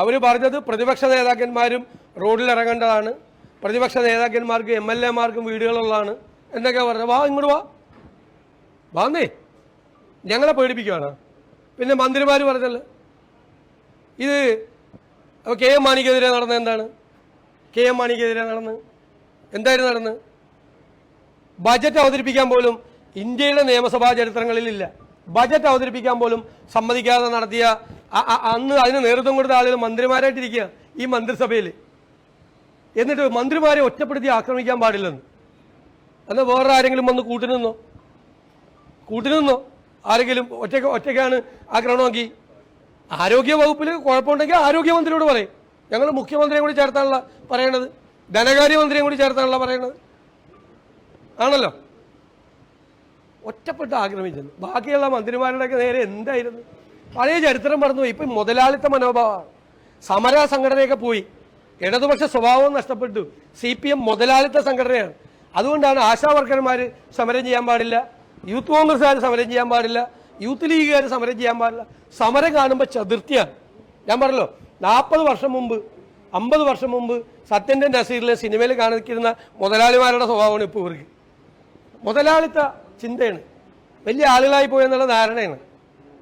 അവർ പറഞ്ഞത് പ്രതിപക്ഷ നേതാക്കന്മാരും റോഡിൽ ഇറങ്ങേണ്ടതാണ്. പ്രതിപക്ഷ നേതാക്കന്മാർക്ക് എം എൽ എമാർക്കും വീടുകളുള്ളതാണ്. എന്നൊക്കെ പറഞ്ഞത് വാ ഇങ്ങോട്ട് വാ. വാന്നേ ഞങ്ങളെ പേടിപ്പിക്കുകയാണ് പിന്നെ മന്ത്രിമാർ പറഞ്ഞല്ലോ? ഇത് കെ എം മാണിക്കെതിരെ നടന്ന എന്താണ്? കെ എം മാണിക്കെതിരെ നടന്ന് എന്തായിരുന്നു നടന്ന്? ബജറ്റ് അവതരിപ്പിക്കാൻ പോലും ഇന്ത്യയുടെ നിയമസഭാ ചരിത്രങ്ങളിലില്ല. ബജറ്റ് അവതരിപ്പിക്കാൻ പോലും സമ്മതിക്കാതെ നടത്തിയ അന്ന് അതിന് നേതൃത്വം കൊടുത്ത ആളുകൾ മന്ത്രിമാരായിട്ടിരിക്കുക ഈ മന്ത്രിസഭയിൽ എന്നിട്ട് മന്ത്രിമാരെ ഒറ്റപ്പെടുത്തി ആക്രമിക്കാൻ പാടില്ലെന്ന്. എന്നാൽ വേറെ ആരെങ്കിലും വന്ന് കൂട്ടിനിന്നോ കൂട്ടിനിന്നോ ആരെങ്കിലും ഒറ്റയ്ക്ക് ഒറ്റയ്ക്കാണ് ആക്രമണമാക്കി ആരോഗ്യ വകുപ്പിൽ കുഴപ്പമുണ്ടെങ്കിൽ ആരോഗ്യമന്ത്രിയോട് പറയും. ഞങ്ങൾ മുഖ്യമന്ത്രിയെ കൂടി ചേർത്താണല്ലോ പറയണത്. ധനകാര്യമന്ത്രിയെ കൂടി ചേർത്താണല്ലോ പറയണത്. ആണല്ലോ? ഒറ്റപ്പെട്ട് ആക്രമിച്ചത് ബാക്കിയുള്ള മന്ത്രിമാരുടെയൊക്കെ നേരെ എന്തായിരുന്നു? പഴയ ചരിത്രം പറഞ്ഞു ഇപ്പം മുതലാളിത്ത മനോഭാവമാണ് സമര സംഘടനയൊക്കെ പോയി. ഇടതുപക്ഷ സ്വഭാവം നഷ്ടപ്പെട്ടു. സി പി എം മുതലാളിത്ത സംഘടനയാണ്. അതുകൊണ്ടാണ് ആശാ വർക്കർമാർ സമരം ചെയ്യാൻ പാടില്ല. യൂത്ത് കോൺഗ്രസ്സുകാർ സമരം ചെയ്യാൻ പാടില്ല. യൂത്ത് ലീഗുകാർ സമരം ചെയ്യാൻ പാടില്ല. സമരം കാണുമ്പോൾ ചതുർത്ഥിയാണ്. ഞാൻ പറഞ്ഞല്ലോ നാൽപ്പത് വർഷം മുമ്പ് അമ്പത് വർഷം മുമ്പ് സത്യന്റെ നസീറിലെ സിനിമയിൽ കാണിക്കുന്ന മുതലാളിമാരുടെ സ്വഭാവമാണ് ഇപ്പോൾ ഇവർക്ക്. മുതലാളിത്ത ചിന്തയാണ്. വലിയ ആളുകളായി പോയെന്നുള്ള ധാരണയാണ്.